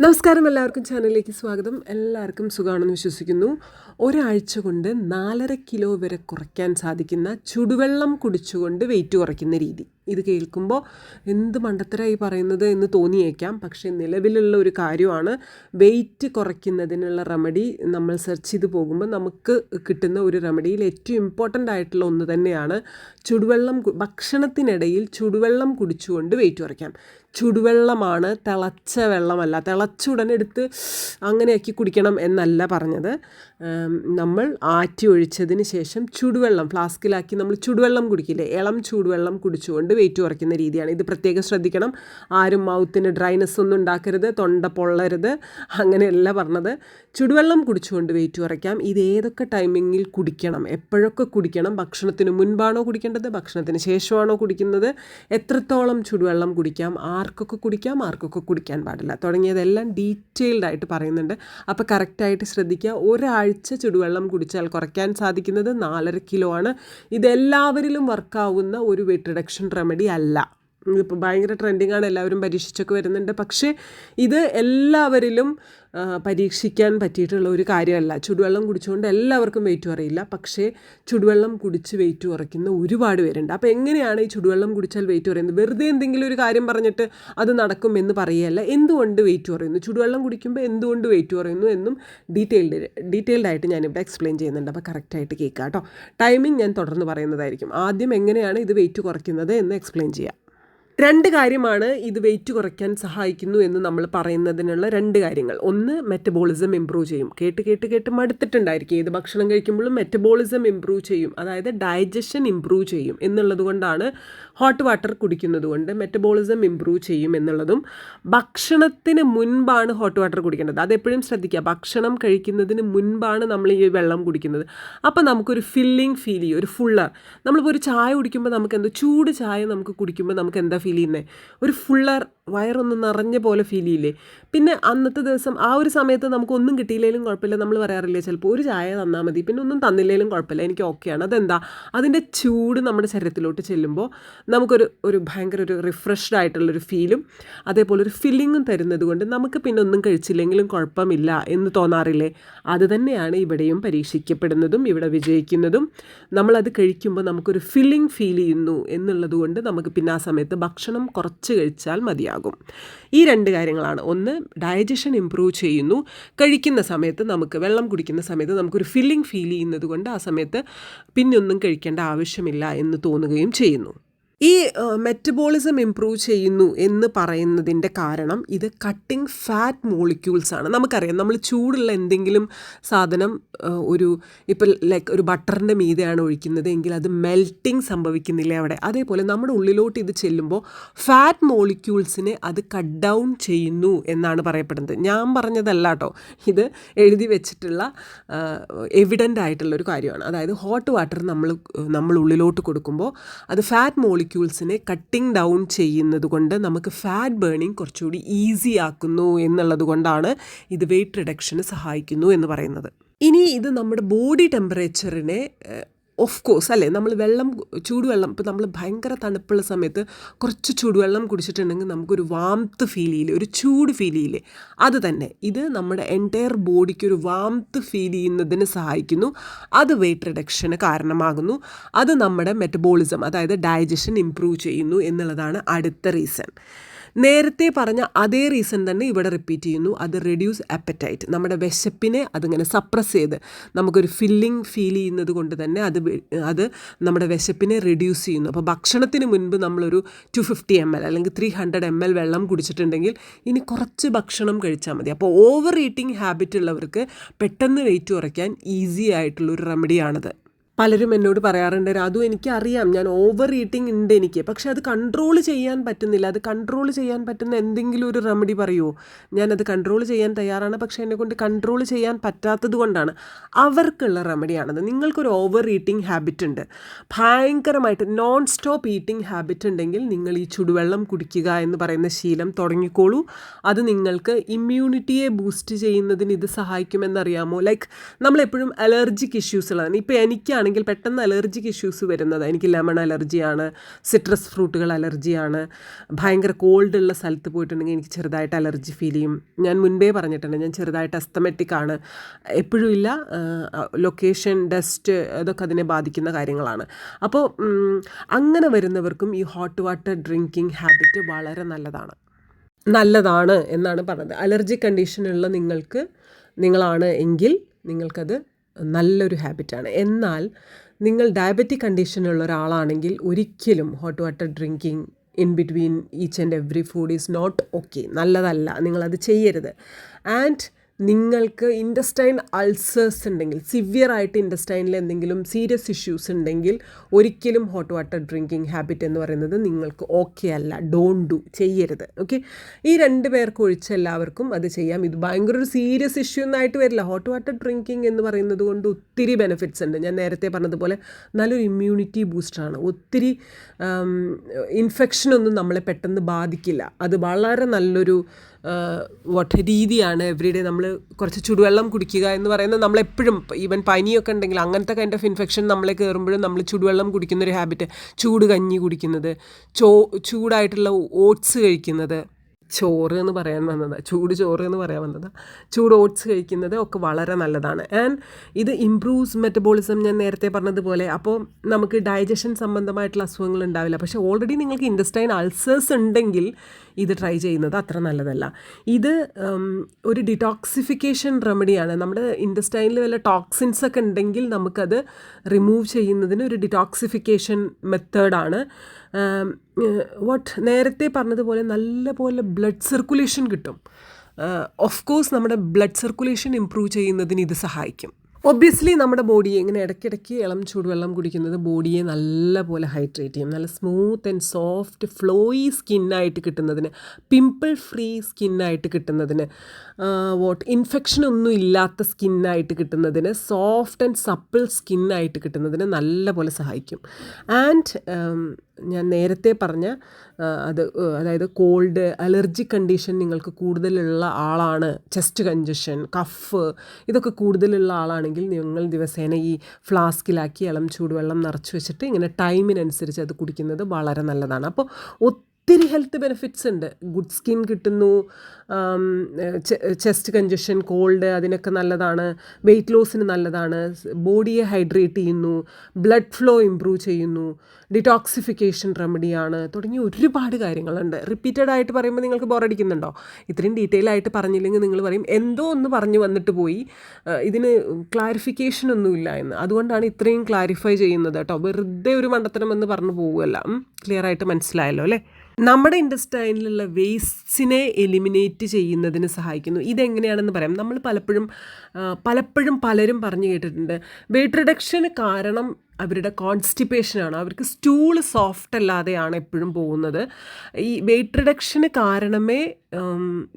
നമസ്കാരം എല്ലാവർക്കും ചാനലിലേക്ക് സ്വാഗതം. എല്ലാവർക്കും സുഖമാണെന്ന് വിശ്വസിക്കുന്നു. ഒരാഴ്ച കൊണ്ട് നാലര കിലോ വരെ കുറയ്ക്കാൻ സാധിക്കുന്ന ചുടുവെള്ളം കുടിച്ചുകൊണ്ട് വെയിറ്റ് കുറയ്ക്കുന്ന രീതി. ഇത് കേൾക്കുമ്പോൾ എന്ത് മണ്ടത്തരായി പറയുന്നത് എന്ന് തോന്നിയേക്കാം. പക്ഷേ നിലവിലുള്ള ഒരു കാര്യമാണ് വെയിറ്റ് കുറയ്ക്കുന്നതിനുള്ള റെമഡി നമ്മൾ സെർച്ച് ചെയ്ത് പോകുമ്പോൾ നമുക്ക് കിട്ടുന്ന ഒരു റെമഡിയിൽ ഏറ്റവും ഇമ്പോർട്ടന്റ് ആയിട്ടുള്ള ഒന്ന് തന്നെയാണ് ചുടുവെള്ളം ഭക്ഷണത്തിനിടയിൽ ചുടുവെള്ളം കുടിച്ചുകൊണ്ട് വെയിറ്റ് കുറയ്ക്കാം. ചുടുവെള്ളമാണ് തിളച്ച വെള്ളമല്ല. തിളച്ച എടുത്ത് അങ്ങനെയാക്കി കുടിക്കണം എന്നല്ല പറഞ്ഞത്. നമ്മൾ ആറ്റി ഒഴിച്ചതിന് ശേഷം ചുടുവെള്ളം ഫ്ലാസ്കിലാക്കി നമ്മൾ ചുടുവെള്ളം കുടിക്കില്ലേ? ഇളം ചൂടുവെള്ളം കുടിച്ചുകൊണ്ട് വെയിറ്റ് കുറയ്ക്കുന്ന രീതിയാണ്. ഇത് പ്രത്യേകം ശ്രദ്ധിക്കണം. ആരും മൗത്തിന് ഡ്രൈനെസ് ഒന്നും ഉണ്ടാക്കരുത് തൊണ്ട പൊള്ളരുത് അങ്ങനെയല്ല പറഞ്ഞത്. ചുടുവെള്ളം കുടിച്ചുകൊണ്ട് വെയിറ്റ് കുറയ്ക്കാം. ഇത് ഏതൊക്കെ ടൈമിങ്ങിൽ കുടിക്കണം? എപ്പോഴൊക്കെ കുടിക്കണം? ഭക്ഷണത്തിന് മുൻപാണോ കുടിക്കേണ്ടത്? ഭക്ഷണത്തിന് ശേഷമാണോ കുടിക്കുന്നത്? എത്രത്തോളം ചുടുവെള്ളം കുടിക്കാം? ആർക്കൊക്കെ കുടിക്കാം ആർക്കൊക്കെ കുടിക്കാൻ പാടില്ല. തുടങ്ങിയതെല്ലാം ഡീറ്റെയിൽഡ് ആയിട്ട് പറയുന്നുണ്ട്. അപ്പോൾ കറക്റ്റായിട്ട് ശ്രദ്ധിക്കുക. ഒരാഴ്ച ചുടുവെള്ളം കുടിച്ചാൽ കുറയ്ക്കാൻ സാധിക്കുന്നത് നാലര കിലോ ആണ്. ഇതെല്ലാവരിലും വർക്കാവുന്ന ഒരു വെയിറ്റ് റിഡക്ഷൻ റെമഡി അല്ല. ഇപ്പോൾ ഭയങ്കര ട്രെൻഡിങ് ആണ് എല്ലാവരും പരീക്ഷിച്ചൊക്കെ വരുന്നുണ്ട്. പക്ഷേ ഇത് എല്ലാവരിലും പരീക്ഷിക്കാൻ പറ്റിയിട്ടുള്ള ഒരു കാര്യമല്ല. ചുടുവെള്ളം കുടിച്ചുകൊണ്ട് എല്ലാവർക്കും വെയിറ്റ് കുറയില്ല. പക്ഷേ ചുടുവെള്ളം കുടിച്ച് വെയിറ്റ് കുറയ്ക്കുന്ന ഒരുപാട് പേരുണ്ട്. അപ്പോൾ എങ്ങനെയാണ് ഈ ചുടുവെള്ളം കുടിച്ചാൽ വെയിറ്റ് കുറയുന്നത്? വെറുതെ എന്തെങ്കിലും ഒരു കാര്യം പറഞ്ഞിട്ട് അത് നടക്കും എന്ന് പറയുകയല്ല. എന്തുകൊണ്ട് വെയിറ്റ് കുറയുന്നു? ചുടുവെള്ളം കുടിക്കുമ്പോൾ എന്തുകൊണ്ട് വെയിറ്റ് കുറയുന്നു എന്നും ഡീറ്റെയിൽഡ് ഡീറ്റെയിൽഡ് ആയിട്ട് ഞാനിവിടെ എക്സ്പ്ലെയിൻ ചെയ്യുന്നുണ്ട്. അപ്പോൾ കറക്റ്റായിട്ട് കേൾക്കാം കേട്ടോ. ടൈമിംഗ് ഞാൻ തുടർന്ന് പറയുന്നതായിരിക്കും. ആദ്യം എങ്ങനെയാണ് ഇത് വെയിറ്റ് കുറയ്ക്കുന്നത് എന്ന് എക്സ്പ്ലെയിൻ ചെയ്യാം. രണ്ട് കാര്യമാണ് ഇത് വെയിറ്റ് കുറയ്ക്കാൻ സഹായിക്കുന്നു എന്ന് നമ്മൾ പറയുന്നതിനുള്ള രണ്ട് കാര്യങ്ങൾ. ഒന്ന് മെറ്റബോളിസം ഇമ്പ്രൂവ് ചെയ്യും. കേട്ട് കേട്ട് കേട്ട് മടുത്തിട്ടുണ്ടായിരിക്കും. ഏത് ഭക്ഷണം കഴിക്കുമ്പോഴും മെറ്റബോളിസം ഇമ്പ്രൂവ് ചെയ്യും. അതായത് ഡൈജഷൻ ഇമ്പ്രൂവ് ചെയ്യും എന്നുള്ളത് കൊണ്ടാണ് ഹോട്ട് വാട്ടർ കുടിക്കുന്നത് കൊണ്ട് മെറ്റബോളിസം ഇമ്പ്രൂവ് ചെയ്യും എന്നുള്ളതും. ഭക്ഷണത്തിന് മുൻപാണ് ഹോട്ട് വാട്ടർ കുടിക്കേണ്ടത്. അതെപ്പോഴും ശ്രദ്ധിക്കുക. ഭക്ഷണം കഴിക്കുന്നതിന് മുൻപാണ് നമ്മൾ ഈ വെള്ളം കുടിക്കുന്നത്. അപ്പോൾ നമുക്കൊരു ഫില്ലിംഗ് ഫീൽ ചെയ്യും. ഒരു ഫുള്ളർ നമ്മളിപ്പോൾ ഒരു ചായ കുടിക്കുമ്പോൾ നമുക്ക് എന്തോ ചൂട് ചായ നമുക്ക് കുടിക്കുമ്പോൾ നമുക്ക് എന്താ ഫീൽ ചെയ്യുന്നത് ഒരു ഫുള്ളർ വയറൊന്ന് നിറഞ്ഞ പോലെ ഫീൽ ചെയ്യില്ലേ? പിന്നെ അന്നത്തെ ദിവസം ആ ഒരു സമയത്ത് നമുക്കൊന്നും കിട്ടിയില്ലെങ്കിലും കുഴപ്പമില്ല. നമ്മൾ പറയാറില്ലേ ചിലപ്പോൾ ഒരു ചായ തന്നാൽ മതി. പിന്നെ ഒന്നും തന്നില്ലെങ്കിലും കുഴപ്പമില്ല. എനിക്ക് ഓക്കെയാണ് അതെന്താ? അതിന്റെ ചൂട് നമ്മുടെ ശരീരത്തിലോട്ട് ചെല്ലുമ്പോൾ നമുക്കൊരു ഒരു ഭയങ്കര ഒരു റിഫ്രഷ്ഡ് ആയിട്ടുള്ളൊരു ഫീലും അതേപോലെ ഒരു ഫീലിങ്ങും തരുന്നത് കൊണ്ട് നമുക്ക് പിന്നെ ഒന്നും കഴിച്ചില്ലെങ്കിലും കുഴപ്പമില്ല എന്ന് തോന്നാറില്ലേ? അത് തന്നെയാണ് ഇവിടെയും പരീക്ഷിക്കപ്പെടുന്നതും ഇവിടെ വിജയിക്കുന്നതും. നമ്മളത് കഴിക്കുമ്പോൾ നമുക്കൊരു ഫില്ലിംഗ് ഫീൽ ചെയ്യുന്നു എന്നുള്ളത് കൊണ്ട് നമുക്ക് പിന്നെ ആ സമയത്ത് ഭക്ഷണം കുറച്ച് കഴിച്ചാൽ മതിയാകും. ഈ രണ്ട് കാര്യങ്ങളാണ്. ഒന്ന് ഡയജഷൻ ഇമ്പ്രൂവ് ചെയ്യുന്നു. കഴിക്കുന്ന സമയത്ത് നമുക്ക് വെള്ളം കുടിക്കുന്ന സമയത്ത് നമുക്കൊരു ഫില്ലിംഗ് ഫീൽ ചെയ്യുന്നത് കൊണ്ട് ആ സമയത്ത് പിന്നെ ഒന്നും കഴിക്കേണ്ട ആവശ്യമില്ല എന്ന് തോന്നുകയും ചെയ്യുന്നു. ഈ മെറ്റബോളിസം ഇംപ്രൂവ് ചെയ്യുന്നു എന്ന് പറയുന്നതിന്റെ കാരണം ഇത് കട്ടിംഗ് ഫാറ്റ് മോളിക്യൂൾസ് ആണ്. നമുക്കറിയാം നമ്മൾ ചൂടുള്ള എന്തെങ്കിലും സാധനം ഒരു ഇപ്പോൾ ലൈക്ക് ഒരു ബട്ടറിന്റെ മീതെയാണ് ഒഴിക്കുന്നത് എങ്കിൽ അത് മെൽറ്റിംഗ് സംഭവിക്കുന്നില്ല അവിടെ? അതേപോലെ നമ്മുടെ ഉള്ളിലോട്ട് ഇത് ചെല്ലുമ്പോൾ ഫാറ്റ് മോളിക്യൂൾസിനെ അത് കട്ട് ഡൗൺ ചെയ്യുന്നു എന്നാണ് പറയപ്പെടുന്നത്. ഞാൻ പറഞ്ഞതല്ല കേട്ടോ. ഇത് എഴുതി വെച്ചിട്ടുള്ള എവിഡന്റ് ആയിട്ടുള്ള ഒരു കാര്യമാണ്. അതായത് ഹോട്ട് വാട്ടർ നമ്മൾ നമ്മൾ ഉള്ളിലോട്ട് കൊടുക്കുമ്പോൾ അത് ഫാറ്റ് മോളിക്യൂൾസിനെ കട്ടിംഗ് ഡൗൺ ചെയ്യുന്നത് കൊണ്ട് നമുക്ക് ഫാറ്റ് ബേണിംഗ് കുറച്ചുകൂടി ഈസി ആക്കുന്നു എന്നുള്ളത് കൊണ്ടാണ് ഇത് വെയിറ്റ് റിഡക്ഷന് സഹായിക്കുന്നു എന്ന് പറയുന്നത്. ഇനി ഇത് നമ്മുടെ ബോഡി ടെമ്പറേച്ചറിനെ ഓഫ് കോഴ്സ് അല്ലേ? നമ്മൾ വെള്ളം ചൂടുവെള്ളം ഇപ്പോൾ നമ്മൾ ഭയങ്കര തണുപ്പുള്ള സമയത്ത് കുറച്ച് ചൂടുവെള്ളം കുടിച്ചിട്ടുണ്ടെങ്കിൽ നമുക്കൊരു വാംത്ത് ഫീൽ ചെയ്യില്ലേ? ഒരു ചൂട് ഫീൽ ചെയ്യില്ലേ? അത് തന്നെ. ഇത് നമ്മുടെ എന്റയർ ബോഡിക്ക് ഒരു വാംത്ത് ഫീൽ ചെയ്യുന്നതിന് സഹായിക്കുന്നു. അത് വെയിറ്റ് റിഡക്ഷന് കാരണമാകുന്നു. അത് നമ്മുടെ മെറ്റബോളിസം അതായത് ഡൈജഷൻ ഇംപ്രൂവ് ചെയ്യുന്നു എന്നുള്ളതാണ് അടുത്ത റീസൺ നേരത്തെ പറഞ്ഞ അതേ റീസൺ തന്നെ ഇവിടെ റിപ്പീറ്റ് ചെയ്യുന്നു. അത് റെഡ്യൂസ് അപ്പറ്റൈറ്റ് നമ്മുടെ വിശപ്പിനെ അതിങ്ങനെ സപ്രസ് ചെയ്ത് നമുക്കൊരു ഫില്ലിംഗ് ഫീൽ ചെയ്യുന്നത് കൊണ്ട് തന്നെ അത് അത് നമ്മുടെ വിശപ്പിനെ റെഡ്യൂസ് ചെയ്യുന്നു. അപ്പോൾ ഭക്ഷണത്തിന് മുൻപ് നമ്മളൊരു ടു ഫിഫ്റ്റി എം എൽ അല്ലെങ്കിൽ ത്രീ ഹൺഡ്രഡ് എം എൽ വെള്ളം കുടിച്ചിട്ടുണ്ടെങ്കിൽ ഇനി കുറച്ച് ഭക്ഷണം കഴിച്ചാൽ മതി. അപ്പോൾ ഓവർ ഈറ്റിംഗ് ഹാബിറ്റ് ഉള്ളവർക്ക് പെട്ടെന്ന് വെയിറ്റ് കുറയ്ക്കാൻ ഈസി ആയിട്ടുള്ളൊരു റെമഡിയാണത് പലരും എന്നോട് പറയാറുണ്ട് അതും എനിക്കറിയാം ഞാൻ ഓവർ ഈറ്റിംഗ് ഉണ്ട് എനിക്ക്. പക്ഷെ അത് കൺട്രോൾ ചെയ്യാൻ പറ്റുന്നില്ല. അത് കൺട്രോൾ ചെയ്യാൻ പറ്റുന്ന എന്തെങ്കിലും ഒരു റെമഡി പറയുമോ ഞാനത് കൺട്രോൾ ചെയ്യാൻ തയ്യാറാണ് പക്ഷേ എന്നെ കൊണ്ട് കൺട്രോൾ ചെയ്യാൻ പറ്റാത്തത് കൊണ്ടാണ്. അവർക്കുള്ള റെമഡിയാണത് നിങ്ങൾക്കൊരു ഓവർ ഈറ്റിംഗ് ഹാബിറ്റ് ഉണ്ട്. ഭയങ്കരമായിട്ട് നോൺ സ്റ്റോപ്പ് ഈറ്റിംഗ് ഹാബിറ്റ് ഉണ്ടെങ്കിൽ നിങ്ങൾ ഈ ചുടുവെള്ളം കുടിക്കുക എന്ന് പറയുന്ന ശീലം തുടങ്ങിക്കോളൂ. അത് നിങ്ങൾക്ക് ഇമ്മ്യൂണിറ്റിയെ ബൂസ്റ്റ് ചെയ്യുന്നതിന് ഇത് സഹായിക്കുമെന്നറിയാമോ? ലൈക്ക് നമ്മളെപ്പോഴും അലർജിക് ഇഷ്യൂസ് ഉള്ളതാണ്. ഇപ്പോൾ എനിക്കാണെങ്കിൽ പെട്ടെന്ന് അലർജിക് ഇഷ്യൂസ് വരുന്നത്. എനിക്ക് ലെമൺ അലർജിയാണ് സിട്രസ് ഫ്രൂട്ടുകൾ അലർജിയാണ് ഭയങ്കര കോൾഡ് ഉള്ള സ്ഥലത്ത് പോയിട്ടുണ്ടെങ്കിൽ എനിക്ക് ചെറുതായിട്ട് അലർജി ഫീൽ ചെയ്യും. ഞാൻ മുൻപേ പറഞ്ഞിട്ടുണ്ട് ഞാൻ ചെറുതായിട്ട് അസ്തമെറ്റിക് ആണ്. എപ്പോഴും ഇല്ല ലൊക്കേഷൻ ഡസ്റ്റ് അതൊക്കെ അതിനെ ബാധിക്കുന്ന കാര്യങ്ങളാണ്. അപ്പോൾ അങ്ങനെ വരുന്നവർക്കും ഈ ഹോട്ട് വാട്ടർ ഡ്രിങ്കിങ് ഹാബിറ്റ് വളരെ നല്ലതാണ്. നല്ലതാണ് എന്നാണ് പറഞ്ഞത്. അലർജി കണ്ടീഷനുള്ള നിങ്ങൾക്ക് നിങ്ങളാണ് എങ്കിൽ നിങ്ങൾക്കത് നല്ലൊരു ഹാബിറ്റാണ് എന്നാൽ നിങ്ങൾ ഡയബറ്റിക് കണ്ടീഷനുള്ള ഒരാളാണെങ്കിൽ ഒരിക്കലും hot water drinking in between each and every food is not okay നല്ലതല്ല. നിങ്ങളത് ചെയ്യരുത്. ആൻഡ് നിങ്ങൾക്ക് ഇൻഡസ്റ്റൈൻ അൾസേഴ്സ് ഉണ്ടെങ്കിൽ സിവിയർ ആയിട്ട് ഇൻഡസ്റ്റൈനിൽ എന്തെങ്കിലും സീരിയസ് ഇഷ്യൂസ് ഉണ്ടെങ്കിൽ ഒരിക്കലും ഹോട്ട് വാട്ടർ ഡ്രിങ്കിങ് ഹാബിറ്റ് എന്ന് പറയുന്നത് നിങ്ങൾക്ക് ഓക്കെ അല്ല. ഡോൺ ഡു ചെയ്യരുത്. ഓക്കെ ഈ രണ്ട് പേർക്ക് ഒഴിച്ച് എല്ലാവർക്കും അത് ചെയ്യാം. ഇത് ഭയങ്കര ഒരു സീരിയസ് ഇഷ്യൂ ഒന്നായിട്ട് വരില്ല. ഹോട്ട് വാട്ടർ ഡ്രിങ്കിങ് എന്ന് പറയുന്നത് കൊണ്ട് ഒത്തിരി ബെനിഫിറ്റ്സ് ഉണ്ട്. ഞാൻ നേരത്തെ പറഞ്ഞതുപോലെ നല്ലൊരു ഇമ്മ്യൂണിറ്റി ബൂസ്റ്ററാണ് ഒത്തിരി ഇൻഫെക്ഷനൊന്നും നമ്മളെ പെട്ടെന്ന് ബാധിക്കില്ല. അത് വളരെ നല്ലൊരു വട്ട് രീതിയാണ് എവറി ഡേ നമ്മൾ കുറച്ച് ചുടുവെള്ളം കുടിക്കുക എന്ന് പറയുന്നത് നമ്മളെപ്പോഴും ഈവൻ പനിയൊക്കെ ഉണ്ടെങ്കിൽ അങ്ങനത്തെ കൈൻഡ് ഓഫ് ഇൻഫെക്ഷൻ നമ്മളെ കയറുമ്പോഴും നമ്മൾ ചുടുവെള്ളം കുടിക്കുന്ന ഒരു ഹാബിറ്റ് ചൂട് കഞ്ഞി കുടിക്കുന്നത് ചോ ചൂടായിട്ടുള്ള ഓട്സ് കഴിക്കുന്നത് ചോറ് എന്ന് പറയാൻ വന്നത് ചൂട് ചോറ് എന്ന് പറയാൻ വന്നത് ചൂട് ഓട്സ് കഴിക്കുന്നത് ഒക്കെ വളരെ നല്ലതാണ്. ആൻഡ് ഇത് ഇംപ്രൂവ്സ് മെറ്റബോളിസം ഞാൻ നേരത്തെ പറഞ്ഞതുപോലെ. അപ്പോൾ നമുക്ക് ഡൈജഷൻ സംബന്ധമായിട്ടുള്ള അസുഖങ്ങൾ ഉണ്ടാവില്ല. പക്ഷേ ഓൾറെഡി നിങ്ങൾക്ക് ഇൻഡസ്റ്റൈൻ അൾസേഴ്സ് ഉണ്ടെങ്കിൽ ഇത് ട്രൈ ചെയ്യുന്നത് അത്ര നല്ലതല്ല. ഇത് ഒരു ഡിറ്റോക്സിഫിക്കേഷൻ റെമഡിയാണ് നമ്മുടെ ഇൻഡസ്റ്റൈനിൽ വല്ല ടോക്സിൻസ് ഒക്കെ ഉണ്ടെങ്കിൽ നമുക്കത് റിമൂവ് ചെയ്യുന്നതിന് ഒരു ഡിറ്റോക്സിഫിക്കേഷൻ മെത്തേഡാണ് വാട്ട് നേരത്തെ പറഞ്ഞതുപോലെ നല്ലപോലെ ബ്ലഡ് സർക്കുലേഷൻ കിട്ടും. ഓഫ് കോഴ്സ് നമ്മുടെ ബ്ലഡ് സർക്കുലേഷൻ ഇമ്പ്രൂവ് ചെയ്യുന്നതിന് ഇത് സഹായിക്കും. ഒബ്വിയസ്ലി നമ്മുടെ ബോഡിയെ ഇങ്ങനെ ഇടയ്ക്കിടയ്ക്ക് ഇളം ചൂടുവെള്ളം കുടിക്കുന്നത് ബോഡിയെ നല്ലപോലെ ഹൈഡ്രേറ്റ് ചെയ്യും. നല്ല സ്മൂത്ത് ആൻഡ് സോഫ്റ്റ് ഫ്ലോയി സ്കിന്നായിട്ട് കിട്ടുന്നതിന് പിമ്പിൾ ഫ്രീ സ്കിന്നായിട്ട് കിട്ടുന്നതിന് വാട്ട് ഇൻഫെക്ഷൻ ഒന്നും ഇല്ലാത്ത സ്കിന്നായിട്ട് കിട്ടുന്നതിന് സോഫ്റ്റ് ആൻഡ് സപ്പിൾ സ്കിന്നായിട്ട് കിട്ടുന്നതിന് നല്ലപോലെ സഹായിക്കും. ആൻഡ് ഞാൻ നേരത്തെ പറഞ്ഞ അത് അതായത് കോൾഡ് അലർജി കണ്ടീഷൻ നിങ്ങൾക്ക് കൂടുതലുള്ള ആളാണ് ചെസ്റ്റ് കഞ്ചഷൻ കഫ് ഇതൊക്കെ കൂടുതലുള്ള ആളാണെങ്കിൽ നിങ്ങൾ ദിവസേന ഈ ഫ്ലാസ്കിലാക്കി ഇളം ചൂടുവെള്ളം നിറച്ച് വെച്ചിട്ട് ഇങ്ങനെ ടൈമിനനുസരിച്ച് അത് കുടിക്കുന്നത് വളരെ നല്ലതാണ്. അപ്പോൾ ഒത്തിരി ഹെൽത്ത് ബെനിഫിറ്റ്സ് ഉണ്ട്. ഗുഡ് സ്കിൻ കിട്ടുന്നു. ചെസ്റ്റ് കഞ്ചഷൻ കോൾഡ് അതിനൊക്കെ നല്ലതാണ്. വെയിറ്റ് ലോസിന് നല്ലതാണ്. ബോഡിയെ ഹൈഡ്രേറ്റ് ചെയ്യുന്നു. ബ്ലഡ് ഫ്ലോ ഇമ്പ്രൂവ് ചെയ്യുന്നു. ഡിറ്റോക്സിഫിക്കേഷൻ റെമഡിയാണ് തുടങ്ങി ഒരുപാട് കാര്യങ്ങളുണ്ട്. റിപ്പീറ്റഡ് ആയിട്ട് പറയുമ്പോൾ നിങ്ങൾക്ക് ബോറടിക്കുന്നുണ്ടോ ഇത്രയും ഡീറ്റെയിൽ ആയിട്ട് പറഞ്ഞില്ലെങ്കിൽ നിങ്ങൾ പറയും എന്തോ ഒന്ന് പറഞ്ഞു വന്നിട്ട് പോയി. ഇതിന് ക്ലാരിഫിക്കേഷൻ ഒന്നുമില്ല എന്ന്. അതുകൊണ്ടാണ് ഇത്രയും ക്ലാരിഫൈ ചെയ്യുന്നത് കേട്ടോ. വെറുതെ ഒരു മണ്ടത്തരം എന്ന് പറഞ്ഞു പോകുമല്ല ക്ലിയർ ആയിട്ട് മനസ്സിലായല്ലോ അല്ലേ? നമ്മുടെ ഇൻഡസ്റ്റൈനിലുള്ള വേസ്റ്റ്സിനെ എലിമിനേറ്റ് ചെയ്യുന്നതിന് സഹായിക്കുന്നു. ഇതെങ്ങനെയാണെന്ന് പറയാം. നമ്മൾ പലപ്പോഴും പലപ്പോഴും പലരും പറഞ്ഞു കേട്ടിട്ടുണ്ട്. വെയിറ്റ് റിഡക്ഷന് കാരണം അവരുടെ കോൺസ്റ്റിപ്പേഷനാണ് അവർക്ക് സ്റ്റൂൾ സോഫ്റ്റ് അല്ലാതെയാണ് എപ്പോഴും പോകുന്നത്. ഈ വെയിറ്റ് റിഡക്ഷന് കാരണമേ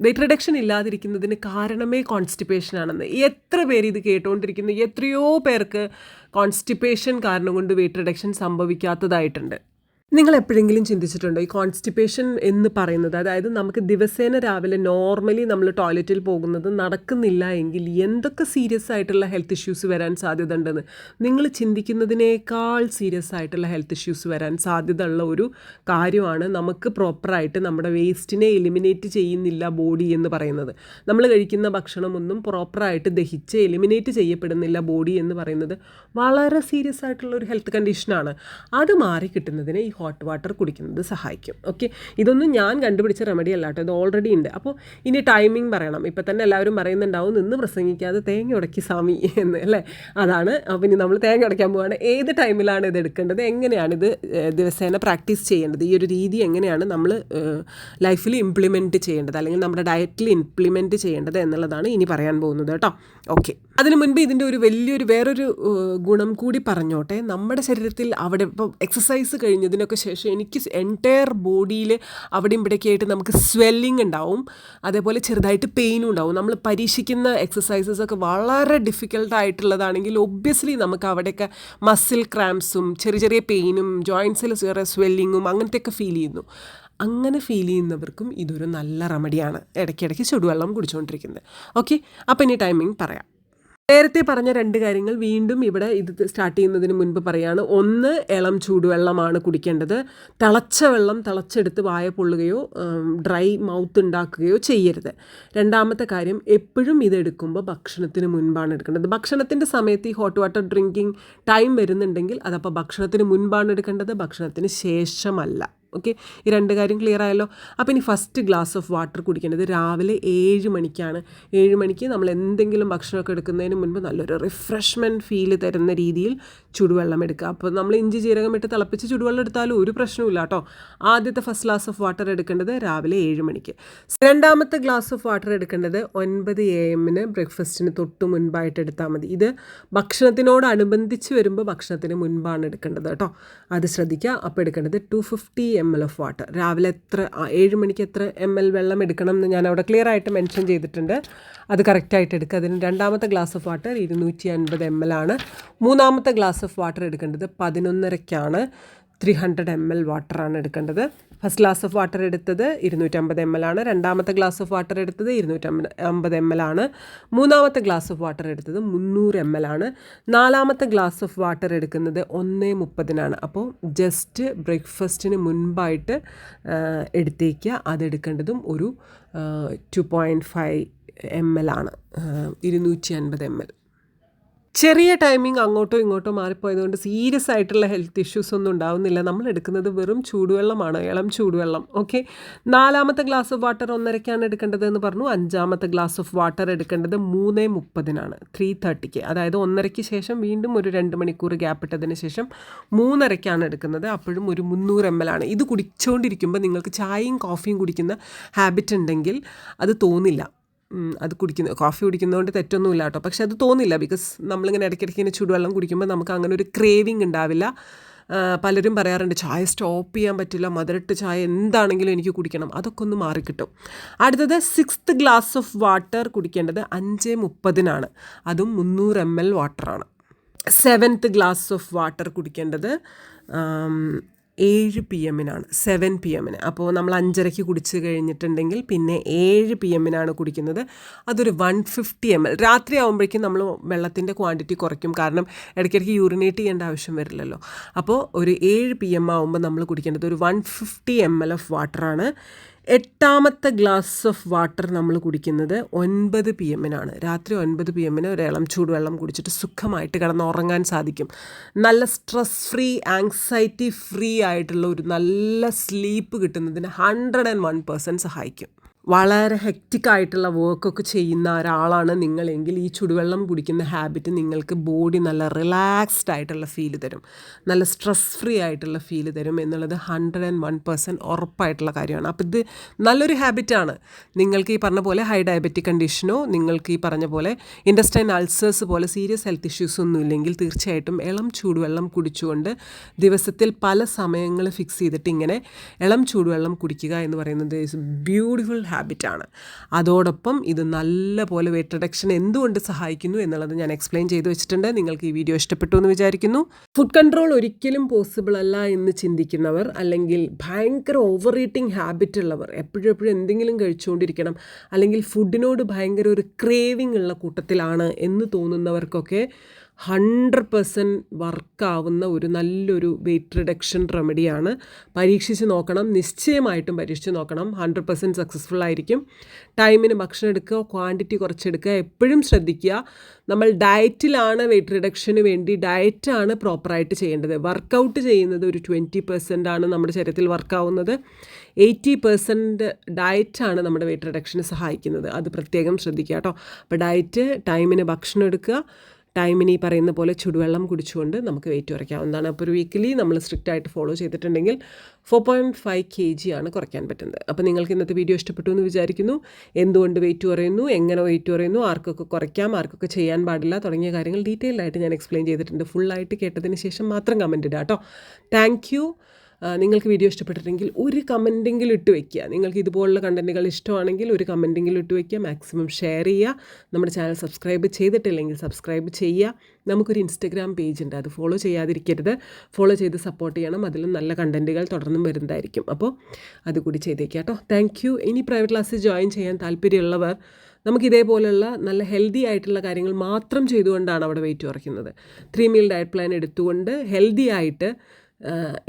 വെയിറ്റ് റിഡക്ഷൻ ഇല്ലാതിരിക്കുന്നതിന് കാരണമേ കോൺസ്റ്റിപ്പേഷനാണെന്ന് എത്ര പേര് ഇത് കേട്ടുകൊണ്ടിരിക്കുന്നു എത്രയോ പേർക്ക് കോൺസ്റ്റിപ്പേഷൻ കാരണം കൊണ്ട് വെയിറ്റ് റിഡക്ഷൻ സംഭവിക്കാത്തതായിട്ടുണ്ട്. നിങ്ങൾ എപ്പോഴെങ്കിലും ചിന്തിച്ചിട്ടുണ്ടോ ഈ കോൺസ്റ്റിപ്പേഷൻ എന്ന് പറയുന്നത്? അതായത് നമുക്ക് ദിവസേന രാവിലെ നോർമലി നമ്മൾ ടോയ്ലറ്റിൽ പോകുന്നത് നടക്കുന്നില്ല എങ്കിൽ എന്തൊക്കെ സീരിയസ് ആയിട്ടുള്ള ഹെൽത്ത് ഇഷ്യൂസ് വരാൻ സാധ്യത ഉണ്ടെന്ന് നിങ്ങൾ ചിന്തിക്കുന്നതിനേക്കാൾ സീരിയസ് ആയിട്ടുള്ള ഹെൽത്ത് ഇഷ്യൂസ് വരാൻ സാധ്യത ഉള്ള ഒരു കാര്യമാണ് നമുക്ക് പ്രോപ്പറായിട്ട് നമ്മുടെ വേസ്റ്റിനെ എലിമിനേറ്റ് ചെയ്യുന്നില്ല ബോഡി എന്ന് പറയുന്നത്. നമ്മൾ കഴിക്കുന്ന ഭക്ഷണമൊന്നും പ്രോപ്പറായിട്ട് ദഹിച്ച് എലിമിനേറ്റ് ചെയ്യപ്പെടുന്നില്ല ബോഡി എന്ന് പറയുന്നത് വളരെ സീരിയസ് ആയിട്ടുള്ള ഒരു ഹെൽത്ത് കണ്ടീഷനാണ് അത് മാറി കിട്ടുന്നതിന് ഈ ഹോട്ട് വാട്ടർ കുടിക്കുന്നത് സഹായിക്കും. ഓക്കെ ഇതൊന്നും ഞാൻ കണ്ടുപിടിച്ച റെമഡി അല്ല കേട്ടോ. ഇത് ഓൾറെഡി ഉണ്ട്. അപ്പോൾ ഇനി ടൈമിംഗ് പറയണം. ഇപ്പം തന്നെ എല്ലാവരും പറയുന്നുണ്ടാവും നിന്ന് പ്രസംഗിക്കാതെ തേങ്ങ ഉടക്കി സ്വാമി എന്ന് അല്ലേ? അതാണ്. അപ്പം ഇനി നമ്മൾ തേങ്ങ ഉടയ്ക്കാൻ പോവുകയാണ് ഏത് ടൈമിലാണ് ഇത് എടുക്കേണ്ടത്? എങ്ങനെയാണ് ഇത് ദിവസേന പ്രാക്ടീസ് ചെയ്യേണ്ടത്? ഈ ഒരു രീതി എങ്ങനെയാണ് നമ്മൾ ലൈഫിൽ ഇംപ്ലിമെന്റ് ചെയ്യേണ്ടത്? അല്ലെങ്കിൽ നമ്മുടെ ഡയറ്റിൽ ഇംപ്ലിമെന്റ് ചെയ്യേണ്ടത് എന്നുള്ളതാണ് ഇനി പറയാൻ പോകുന്നത് കേട്ടോ. ഓക്കെ അതിനു മുൻപ് ഇതിന്റെ ഒരു വലിയൊരു വേറൊരു ഗുണം കൂടി പറഞ്ഞോട്ടെ. നമ്മുടെ ശരീരത്തിൽ അവിടെ ഇപ്പോൾ എക്സസൈസ് കഴിഞ്ഞതിനൊക്കെ ഒക്കെ ശേഷം എനിക്ക് എന്റയർ ബോഡിയിൽ അവിടെ ഇവിടെയൊക്കെ ആയിട്ട് നമുക്ക് സ്വെല്ലിംഗ് ഉണ്ടാവും. അതേപോലെ ചെറുതായിട്ട് പെയിനും ഉണ്ടാവും. നമ്മൾ പരീക്ഷിക്കുന്ന എക്സസൈസസ് ഒക്കെ വളരെ ഡിഫിക്കൽട്ട് ആയിട്ടുള്ളതാണെങ്കിൽ ഒബ്വിയസ്ലി നമുക്ക് അവിടെയൊക്കെ മസിൽ ക്രാംസും ചെറിയ ചെറിയ പെയിനും ജോയിൻസിൽ ചെറിയ സ്വെല്ലിങ്ങും അങ്ങനത്തെയൊക്കെ ഫീൽ ചെയ്യുന്നു. അങ്ങനെ ഫീൽ ചെയ്യുന്നവർക്കും ഇതൊരു നല്ല റെമഡിയാണ് ഇടയ്ക്കിടയ്ക്ക് ചുടുവെള്ളം കുടിച്ചുകൊണ്ടിരിക്കുന്നത് ഓക്കെ അപ്പം ഇനി ടൈമിംഗ് പറയാം. നേരത്തെ പറഞ്ഞ രണ്ട് കാര്യങ്ങൾ വീണ്ടും ഇവിടെ ഇത് സ്റ്റാർട്ട് ചെയ്യുന്നതിന് മുൻപ് പറയാണ്. ഒന്ന് ഇളം ചൂടുവെള്ളമാണ് കുടിക്കേണ്ടത്. തിളച്ച വെള്ളം തിളച്ചെടുത്ത് വായ പൊള്ളുകയോ ഡ്രൈ മൗത്ത് ഉണ്ടാക്കുകയോ ചെയ്യരുത്. രണ്ടാമത്തെ കാര്യം എപ്പോഴും ഇതെടുക്കുമ്പോൾ ഭക്ഷണത്തിന് മുൻപാണ് എടുക്കേണ്ടത്. ഭക്ഷണത്തിന്റെ സമയത്ത് ഈ ഹോട്ട് വാട്ടർ ഡ്രിങ്കിങ് ടൈം വരുന്നുണ്ടെങ്കിൽ അതപ്പോൾ ഭക്ഷണത്തിന് മുൻപാണ് എടുക്കേണ്ടത്. ഭക്ഷണത്തിന് ശേഷമല്ല. ഓക്കെ? ഈ രണ്ട് കാര്യം ക്ലിയർ ആയല്ലോ? അപ്പോൾ ഇനി ഫസ്റ്റ് ഗ്ലാസ് ഓഫ് വാട്ടർ കുടിക്കേണ്ടത് രാവിലെ ഏഴ് മണിക്കാണ്. ഏഴ് മണിക്ക് നമ്മൾ എന്തെങ്കിലും ഭക്ഷണമൊക്കെ എടുക്കുന്നതിന് മുൻപ് നല്ലൊരു റിഫ്രഷ്മെന്റ് ഫീൽ തരുന്ന രീതിയിൽ ചുടുവെള്ളം എടുക്കുക. അപ്പോൾ നമ്മൾ ഇഞ്ചി ജീരകം ഇട്ട് തിളപ്പിച്ച് ചുടുവെള്ളം എടുത്താലും ഒരു പ്രശ്നമില്ല കേട്ടോ. ആദ്യത്തെ ഫസ്റ്റ് ഗ്ലാസ് ഓഫ് വാട്ടർ എടുക്കേണ്ടത് രാവിലെ ഏഴ് മണിക്ക്. രണ്ടാമത്തെ ഗ്ലാസ് ഓഫ് വാട്ടർ എടുക്കേണ്ടത് ഒൻപത് എ എമ്മിന് ബ്രേക്ക്ഫാസ്റ്റിന് തൊട്ട് മുൻപായിട്ട് എടുത്താൽ മതി. ഇത് ഭക്ഷണത്തിനോടനുബന്ധിച്ച് വരുമ്പോൾ ഭക്ഷണത്തിന് മുൻപാണ് എടുക്കേണ്ടത് കേട്ടോ. അത് ശ്രദ്ധിക്കുക. അപ്പോൾ എടുക്കേണ്ടത് two fifty M L of water രാവിലെ എത്ര ഏഴ് മണിക്ക് എത്ര എം എൽ വെള്ളം എടുക്കണം എന്ന് ഞാൻ അവിടെ ക്ലിയർ ആയിട്ട് മെൻഷൻ ചെയ്തിട്ടുണ്ട്. അത് കറക്റ്റായിട്ട് എടുക്കുക. അതിന് രണ്ടാമത്തെ ഗ്ലാസ് ഓഫ് വാട്ടർ ഇരുന്നൂറ്റി അൻപത് എം എൽ ആണ്. മൂന്നാമത്തെ ഗ്ലാസ് ഓഫ് വാട്ടർ എടുക്കേണ്ടത് പതിനൊന്നരയ്ക്കാണ് ത്രീ ഹൺഡ്രഡ് എം എൽ വാട്ടറാണ് എടുക്കേണ്ടത്. ഫസ്റ്റ് ഗ്ലാസ് ഓഫ് വാട്ടർ എടുത്തത് ഇരുന്നൂറ്റമ്പത് എം എൽ ആണ്. രണ്ടാമത്തെ ഗ്ലാസ് ഓഫ് വാട്ടർ എടുത്തത് ഇരുന്നൂറ്റമ്പത് അമ്പത് എം എൽ ആണ്. മൂന്നാമത്തെ ഗ്ലാസ് ഓഫ് വാട്ടർ എടുത്തത് മുന്നൂറ് എം എൽ ആണ്. നാലാമത്തെ ഗ്ലാസ് ഓഫ് വാട്ടർ എടുക്കുന്നത് ഒന്നേ മുപ്പതിനാണ്. അപ്പോൾ ജസ്റ്റ് ബ്രേക്ക്ഫാസ്റ്റിന് മുൻപായിട്ട് എടുത്തേക്കുക. അതെടുക്കേണ്ടതും ഒരു two point five M L ആണ്. ഇരുന്നൂറ്റി അൻപത് എം എൽ ചെറിയ ടൈമിംഗ് അങ്ങോട്ടോ ഇങ്ങോട്ടോ മാറിപ്പോയതുകൊണ്ട് സീരിയസ് ആയിട്ടുള്ള ഹെൽത്ത് ഇഷ്യൂസ് ഒന്നും ഉണ്ടാവുന്നില്ല. നമ്മൾ എടുക്കുന്നത് വെറും ചൂടുവെള്ളമാണ് ഇളം ചൂടുവെള്ളം. ഓക്കെ നാലാമത്തെ ഗ്ലാസ് ഓഫ് വാട്ടർ ഒന്നരയ്ക്കാണ് എടുക്കേണ്ടത് എന്ന് പറഞ്ഞു. അഞ്ചാമത്തെ ഗ്ലാസ് ഓഫ് വാട്ടർ എടുക്കേണ്ടത് മൂന്ന് മുപ്പതിനാണ്. ത്രീ തേർട്ടിക്ക് അതായത് ഒന്നരയ്ക്ക് ശേഷം വീണ്ടും ഒരു രണ്ട് മണിക്കൂർ ഗ്യാപ്പ് ഇട്ടതിന് ശേഷം മൂന്നരയ്ക്കാണ് എടുക്കുന്നത്. അപ്പോഴും ഒരു മുന്നൂറ് എം എൽ ആണ്. ഇത് കുടിച്ചുകൊണ്ടിരിക്കുമ്പോൾ നിങ്ങൾക്ക് ചായയും കോഫിയും കുടിക്കുന്ന ഹാബിറ്റ് ഉണ്ടെങ്കിൽ അത് തോന്നില്ല. അത് കുടിക്കുന്ന കോഫി കുടിക്കുന്നതുകൊണ്ട് തെറ്റൊന്നുമില്ല കേട്ടോ. പക്ഷെ അത് തോന്നില്ല ബിക്കോസ് നമ്മളിങ്ങനെ ഇടയ്ക്കിടയ്ക്ക് ഇങ്ങനെ ചൂടുവെള്ളം കുടിക്കുമ്പോൾ നമുക്ക് അങ്ങനെ ഒരു ക്രേവിങ് ഉണ്ടാവില്ല. പലരും പറയാറുണ്ട് ചായ സ്റ്റോപ്പ് ചെയ്യാൻ പറ്റില്ല മധുരട്ട് ചായ എന്താണെങ്കിലും എനിക്ക് കുടിക്കണം. അതൊക്കെ ഒന്ന് മാറിക്കിട്ടും. അടുത്തത് സിക്സ്ത് ഗ്ലാസ് ഓഫ് വാട്ടർ കുടിക്കേണ്ടത് അഞ്ച് മുപ്പതിനാണ്. അതും മുന്നൂറ് എം എൽ വാട്ടറാണ് സെവൻത്ത് ഗ്ലാസ് ഓഫ് വാട്ടർ കുടിക്കേണ്ടത് ഏഴ് പി എമ്മിനാണ് സെവൻ പി എമ്മിന് അപ്പോൾ നമ്മൾ അഞ്ചരയ്ക്ക് കുടിച്ച് കഴിഞ്ഞിട്ടുണ്ടെങ്കിൽ പിന്നെ ഏഴ് പി എമ്മിനാണ് കുടിക്കുന്നത്. അതൊരു വൺ ഫിഫ്റ്റി എം എൽ രാത്രി ആകുമ്പോഴേക്കും നമ്മൾ വെള്ളത്തിന്റെ ക്വാണ്ടിറ്റി കുറയ്ക്കും. കാരണം ഇടയ്ക്കിടയ്ക്ക് യൂറിനേറ്റ് ചെയ്യേണ്ട ആവശ്യം വരില്ലല്ലോ. അപ്പോൾ ഒരു ഏഴ് പി എം ആകുമ്പോൾ നമ്മൾ കുടിക്കേണ്ടത് ഒരു one fifty M L of വാട്ടറാണ് എട്ടാമത്തെ ഗ്ലാസ് ഓഫ് വാട്ടർ നമ്മൾ കുടിക്കുന്നത് ഒൻപത് പി എമ്മിനാണ്. രാത്രി ഒൻപത് പി എമ്മിന് ഒരു ഇളം ചൂടുവെള്ളം കുടിച്ചിട്ട് സുഖമായിട്ട് കിടന്ന് ഉറങ്ങാൻ സാധിക്കും. നല്ല സ്ട്രെസ് ഫ്രീ ആങ്സൈറ്റി ഫ്രീ ആയിട്ടുള്ള ഒരു നല്ല സ്ലീപ്പ് കിട്ടുന്നതിന് ഹൺഡ്രഡ് ആൻഡ് വൺ പേഴ്സന്റ് സഹായിക്കും. വളരെ ഹെക്റ്റിക് ആയിട്ടുള്ള വർക്കൊക്കെ ചെയ്യുന്ന ഒരാളാണ് നിങ്ങളെങ്കിൽ ഈ ചുടുവെള്ളം കുടിക്കുന്ന ഹാബിറ്റ് നിങ്ങൾക്ക് ബോഡി നല്ല റിലാക്സ്ഡ് ആയിട്ടുള്ള ഫീൽ തരും. നല്ല സ്ട്രെസ് ഫ്രീ ആയിട്ടുള്ള ഫീൽ തരും എന്നുള്ളത് ഹൺഡ്രഡ് ആൻഡ് വൺ പെർസെന്റ് ഉറപ്പായിട്ടുള്ള കാര്യമാണ്. അപ്പോൾ ഇത് നല്ലൊരു ഹാബിറ്റാണ് നിങ്ങൾക്ക് ഈ പറഞ്ഞ പോലെ ഹൈ ഡയബറ്റിക് കണ്ടീഷനോ നിങ്ങൾക്ക് ഈ പറഞ്ഞ പോലെ ഇൻഡസ്റ്റൈൻ അൾസേഴ്സ് പോലെ സീരിയസ് ഹെൽത്ത് ഇഷ്യൂസ് ഒന്നും ഇല്ലെങ്കിൽ തീർച്ചയായിട്ടും ഇളം ചൂടുവെള്ളം കുടിച്ചുകൊണ്ട് ദിവസത്തിൽ പല സമയങ്ങൾ ഫിക്സ് ചെയ്തിട്ട് ഇങ്ങനെ ഇളം ചൂടുവെള്ളം കുടിക്കുക എന്ന് പറയുന്നത് ഇസ് ബ്യൂട്ടിഫുൾ ഹാബിറ്റാണ് അതോടൊപ്പം ഇത് നല്ല പോലെ വെയിറ്റ് റിഡക്ഷൻ എന്തുകൊണ്ട് സഹായിക്കുന്നു എന്നുള്ളത് ഞാൻ എക്സ്പ്ലെയിൻ ചെയ്തു വെച്ചിട്ടുണ്ട്. നിങ്ങൾക്ക് ഈ വീഡിയോ ഇഷ്ടപ്പെട്ടു എന്ന് വിചാരിക്കുന്നു. ഫുഡ് കൺട്രോൾ ഒരിക്കലും പോസിബിൾ അല്ല എന്ന് ചിന്തിക്കുന്നവർ അല്ലെങ്കിൽ ഭയങ്കര ഓവർ ഈറ്റിംഗ് ഹാബിറ്റ് ഉള്ളവർ എപ്പോഴും എപ്പോഴും എന്തെങ്കിലും കഴിച്ചുകൊണ്ടിരിക്കണം അല്ലെങ്കിൽ ഫുഡിനോട് ഭയങ്കര ഒരു ക്രേവിംഗ് ഉള്ള കൂട്ടത്തിലാണ് എന്ന് തോന്നുന്നവർക്കൊക്കെ ഹൺഡ്രഡ് പെർസെന്റ് വർക്കാവുന്ന ഒരു നല്ലൊരു വെയിറ്റ് റിഡക്ഷൻ റെമഡിയാണ്. പരീക്ഷിച്ച് നോക്കണം. നിശ്ചയമായിട്ടും പരീക്ഷിച്ച് നോക്കണം. ഹൺഡ്രഡ് പെർസെന്റ് സക്സസ്ഫുൾ ആയിരിക്കും. ടൈമിന് ഭക്ഷണം എടുക്കുക ക്വാണ്ടിറ്റി കുറച്ചെടുക്കുക എപ്പോഴും ശ്രദ്ധിക്കുക. നമ്മൾ ഡയറ്റിലാണ് വെയിറ്റ് റിഡക്ഷന് വേണ്ടി ഡയറ്റാണ് പ്രോപ്പറായിട്ട് ചെയ്യേണ്ടത്. വർക്കൗട്ട് ചെയ്യുന്നത് ഒരു ട്വന്റി പെർസെന്റ് ആണ് നമ്മുടെ ശരീരത്തിൽ വർക്കാവുന്നത് എയ്റ്റി പെർസെന്റ് ഡയറ്റാണ് നമ്മുടെ വെയിറ്റ് റിഡക്ഷന് സഹായിക്കുന്നത്. അത് പ്രത്യേകം ശ്രദ്ധിക്കുക കേട്ടോ. അപ്പോൾ ഡയറ്റ് ടൈമിന് ഭക്ഷണം എടുക്കുക. ടൈമിന് ഈ പറയുന്ന പോലെ ചുടുവെള്ളം കുടിച്ചുകൊണ്ട് നമുക്ക് വെയിറ്റ് കുറയ്ക്കാവുന്നതാണ്. അപ്പോൾ ഒരു വീക്കിലി നമ്മൾ സ്ട്രിക്റ്റ് ആയിട്ട് ഫോളോ ചെയ്തിട്ടുണ്ടെങ്കിൽ four point five K G ആണ് കുറയ്ക്കാൻ പറ്റുന്നത്. അപ്പോൾ നിങ്ങൾക്ക് ഇന്നത്തെ വീഡിയോ ഇഷ്ടപ്പെട്ടു എന്ന് വിചാരിക്കുന്നു. എന്തുകൊണ്ട് വെയിറ്റ് കുറയുന്നു? എങ്ങനെ വെയിറ്റ് കുറയുന്നു? ആർക്കൊക്കെ കുറയ്ക്കാം? ആർക്കൊക്കെ ചെയ്യാൻ പാടില്ല? തുടങ്ങിയ കാര്യങ്ങൾ ഡീറ്റെയിൽ ആയിട്ട് ഞാൻ എക്സ്പ്ലെയിൻ ചെയ്തിട്ടുണ്ട്. ഫുള്ളായിട്ട് കേട്ടതിന് ശേഷം മാത്രം കമന്റ് ഇടാം കേട്ടോ താങ്ക് നിങ്ങൾക്ക് വീഡിയോ ഇഷ്ടപ്പെട്ടിട്ടുണ്ടെങ്കിൽ ഒരു കമന്റെങ്കിലും ഇട്ട് വയ്ക്കുക നിങ്ങൾക്ക് ഇതുപോലുള്ള കണ്ടന്റുകൾ ഇഷ്ടമാണെങ്കിൽ ഒരു കമന്റെങ്കിലും ഇട്ട് വയ്ക്കുക മാക്സിമം ഷെയർ ചെയ്യുക. നമ്മുടെ ചാനൽ സബ്സ്ക്രൈബ് ചെയ്തിട്ടില്ലെങ്കിൽ സബ്സ്ക്രൈബ് ചെയ്യുക. നമുക്കൊരു ഇൻസ്റ്റഗ്രാം പേജ് ഉണ്ട്. അത് ഫോളോ ചെയ്യാതിരിക്കരുത്. ഫോളോ ചെയ്ത് സപ്പോർട്ട് ചെയ്യണം. അതിലും നല്ല കണ്ടന്റുകൾ തുടർന്നും വരുന്നതായിരിക്കും. അപ്പോൾ അതുകൂടി ചെയ്തേക്കാം കേട്ടോ. താങ്ക് യു ഇനി പ്രൈവറ്റ് ക്ലാസ്സിൽ ജോയിൻ ചെയ്യാൻ താല്പര്യമുള്ളവർ നമുക്ക് ഇതേപോലുള്ള നല്ല ഹെൽത്തി ആയിട്ടുള്ള കാര്യങ്ങൾ മാത്രം ചെയ്തുകൊണ്ടാണ് അവിടെ വെയിറ്റ് കുറയ്ക്കുന്നത്. ത്രീ മീൽ ഡയറ്റ് പ്ലാൻ എടുത്തുകൊണ്ട് ഹെൽത്തി ആയിട്ട്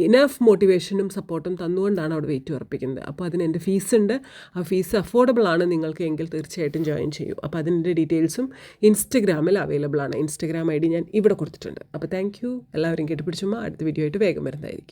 ഇനഫ് മോട്ടിവേഷനും സപ്പോർട്ടും തന്നുകൊണ്ടാണ് അവിടെ വെയിറ്റ് ഉറപ്പിക്കുന്നത്. അപ്പോൾ അതിന് എന്റെ ഫീസ് ഉണ്ട്. ആ ഫീസ് അഫോർഡബിൾ ആണ് നിങ്ങൾക്ക് എങ്കിൽ തീർച്ചയായിട്ടും ജോയിൻ ചെയ്യൂ. അപ്പോൾ അതിന്റെ ഡീറ്റെയിൽസും ഇൻസ്റ്റഗ്രാമിൽ അവൈലബിൾ ആണ്. ഇൻസ്റ്റഗ്രാം ഐ ഡി ഞാൻ ഇവിടെ കൊടുത്തിട്ടുണ്ട്. അപ്പോൾ താങ്ക് യു എല്ലാവരും കേട്ടുപിടിച്ചുമ്പോൾ അടുത്ത വീഡിയോ ആയിട്ട് വേഗം വരുന്നതായിരിക്കും.